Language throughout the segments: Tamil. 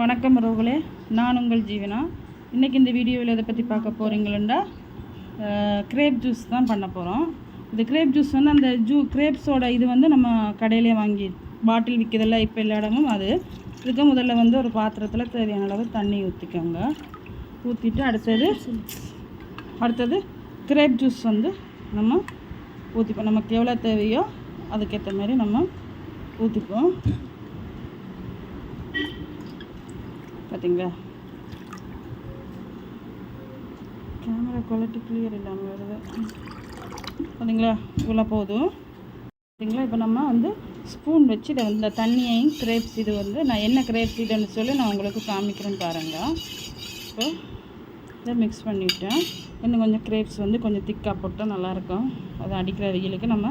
வணக்கம் ரோகலே நான் உங்கள் ஜீவனா? இன்றைக்கி இந்த வீடியோவில் இதை பற்றி பார்க்க போகிறீங்களா கிரேப் ஜூஸ் தான் பண்ண போகிறோம் இந்த கிரேப் ஜூஸ் வந்து அந்த ஜூ கிரேப்ஸோட இது வந்து நம்ம கடையிலே வாங்கி பாட்டில் விற்கிறதில்ல இப்போ எல்லா இடமும் அது. இதுக்கு முதல்ல வந்து ஒரு பாத்திரத்தில் தேவையான அளவு தண்ணி ஊற்றிக்கோங்க ஊற்றிட்டு அடுத்தது அடுத்தது கிரேப் ஜூஸ் வந்து நம்ம ஊற்றிப்போம் நமக்கு எவ்வளோ தேவையோ அதுக்கேற்ற மாதிரி நம்ம ஊற்றிப்போம் பார்த்தீங்களா கேமரா குவாலிட்டி கிளியர் இல்லாமல் வருது. பார்த்தீங்களா இவ்வளோ போதும். பார்த்தீங்களா இப்போ நம்ம வந்து ஸ்பூன் வச்சு இதை வந்து இந்த தண்ணியையும் கிரேப்ஸ் இது வந்து நான் என்ன கிரேப்ஸ் இதுன்னு சொல்லி நான் உங்களுக்கு காமிக்கிறேன்னு பாருங்கள் இப்போ இதை மிக்ஸ் பண்ணிவிட்டேன் இன்னும் கொஞ்சம் கிரேப்ஸ் வந்து கொஞ்சம் திக்காக போட்டால் நல்லாயிருக்கும். அதை அடிக்கிற வெயிலுக்கு நம்ம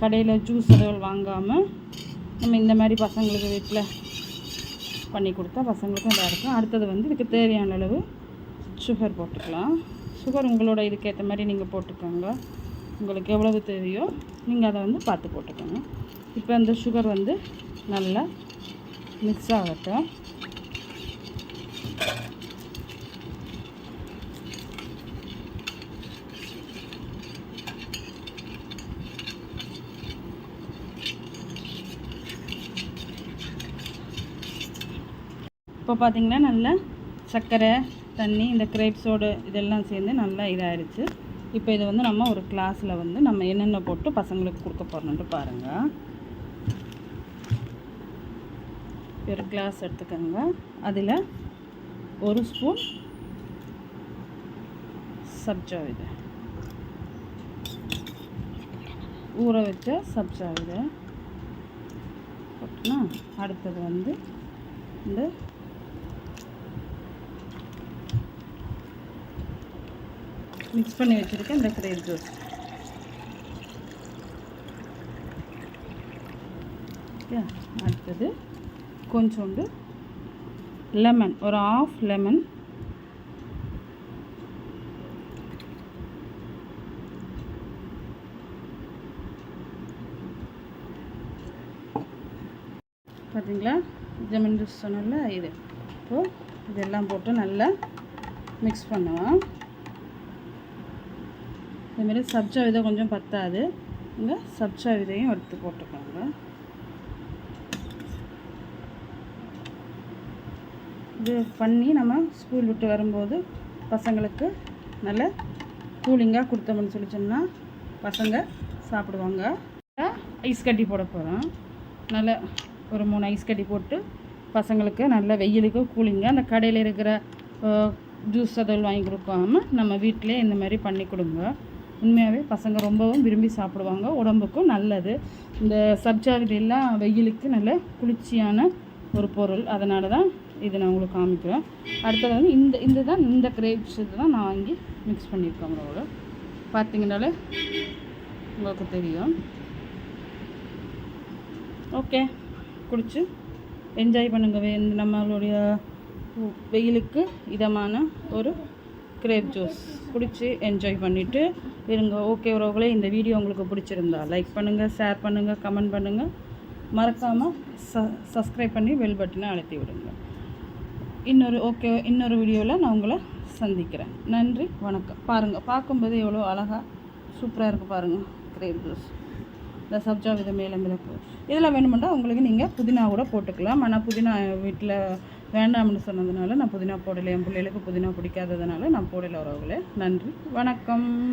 கடையில் ஜூஸ் எதுவும் வாங்காமல் நம்ம இந்த மாதிரி பசங்களுக்கு வீட்டில் பண்ணி கொடுத்தா பசங்களுக்கும் இதாக இருக்கும் அடுத்தது வந்து இதுக்கு தேவையான அளவு சுகர் போட்டுக்கலாம். சுகர் உங்களோட இதுக்கேற்ற மாதிரி நீங்கள் போட்டுக்கோங்க. உங்களுக்கு எவ்வளவு தேவையோ நீங்கள் அதை வந்து பார்த்து போட்டுக்கோங்க. இப்போ அந்த சுகர் வந்து நல்லா மிக்ஸ் ஆகட்டும். இப்போ பார்த்திங்கன்னா நல்லா சர்க்கரை தண்ணி இந்த கிரேப்ஸோடு இதெல்லாம் சேர்ந்து நல்லா இதாகிடுச்சு இப்போ இதை வந்து நம்ம ஒரு கிளாஸில் வந்து நம்ம என்னென்ன போட்டு பசங்களுக்கு கொடுக்க போகிறோன்ட்டு பாருங்கள் ஒரு கிளாஸ் எடுத்துக்கோங்க. அதில் ஒரு ஸ்பூன் சப்ஜா இது. ஊற வச்ச சப்ஜா இது. போட்டுனா அடுத்தது வந்து இந்த மிக்ஸ் பண்ணி வச்சுருக்கேன். இந்த கிரேப் ஜூஸ் ஓகே அடுத்தது கொஞ்சோண்டு லெமன் ஒரு ஆஃப் லெமன் பார்த்தீங்களா லெமன் ஜூஸ் சொன்னல இது. இப்போது இதெல்லாம் போட்டு நல்லா மிக்ஸ் பண்ணுவோம் இதுமாரி சப்ஜா விதை கொஞ்சம் பத்தாது. இங்கே சப்ஜா விதையும் எடுத்து போட்டுக்கோங்க. இது பண்ணி நம்ம ஸ்கூல் விட்டு வரும்போது பசங்களுக்கு நல்ல கூலிங்காக கொடுத்தோம்னு சொல்லி சொன்னால் பசங்க சாப்பிடுவாங்க. ஐஸ் கட்டி போட போகிறோம் நல்ல ஒரு மூணு ஐஸ் கட்டி போட்டு பசங்களுக்கு நல்ல வெயிலுக்கு கூலிங்காக அந்த கடையில் இருக்கிற ஜூஸ் அதில் வாங்கி கொடுக்காம நம்ம வீட்டிலே இந்த மாதிரி பண்ணி கொடுங்க. உண்மையாகவே பசங்க ரொம்பவும் விரும்பி சாப்பிடுவாங்க. உடம்புக்கும் நல்லது. இந்த சப்ஜா எல்லாம் வெயிலுக்கு நல்ல குளிர்ச்சியான ஒரு பொருள். அதனால தான் இதை நான் உங்களுக்கு காமிக்கிறேன். அடுத்தது வந்து இந்த இந்த தான் இந்த கிரேப்ஸ் தான் நான் வாங்கி மிக்ஸ் பண்ணியிருக்கேன் உங்களோட. பார்த்தீங்கனாலே உங்களுக்கு தெரியும். ஓகே குடிச்சு என்ஜாய் பண்ணுங்கள் நம்மளுடைய வெயிலுக்கு இதமான ஒரு கிரேப் ஜூஸ் குடித்து என்ஜாய் பண்ணிவிட்டு இருங்க. ஓகே உறவுகளே இந்த வீடியோ உங்களுக்கு பிடிச்சிருந்தா லைக் பண்ணுங்கள் ஷேர் பண்ணுங்கள் கமெண்ட் பண்ணுங்கள் மறக்காமல் ச சப்ஸ்கிரைப் பண்ணி பெல் பட்டனை அழுத்தி விடுங்க. இன்னொரு ஓகே இன்னொரு வீடியோவில் நான் உங்களை சந்திக்கிறேன். நன்றி வணக்கம். பாருங்கள் பார்க்கும்போது எவ்வளோ அழகாக சூப்பராக இருக்குது பாருங்கள் கிரேப் ஜூஸ் இந்த சப்ஜா வித மேலே மிளகு. இதெல்லாம் வேணுமெண்டா உங்களுக்கு நீங்கள் புதினா கூட போட்டுக்கலாம். ஆனால் புதினா வீட்டில் வேண்டாம்னு சொன்னதுனால நான் புதினா போடலை. என் பிள்ளைகளுக்கு புதினா பிடிக்காததுனால நான் போடலை உறவுகளை. நன்றி. வணக்கம்.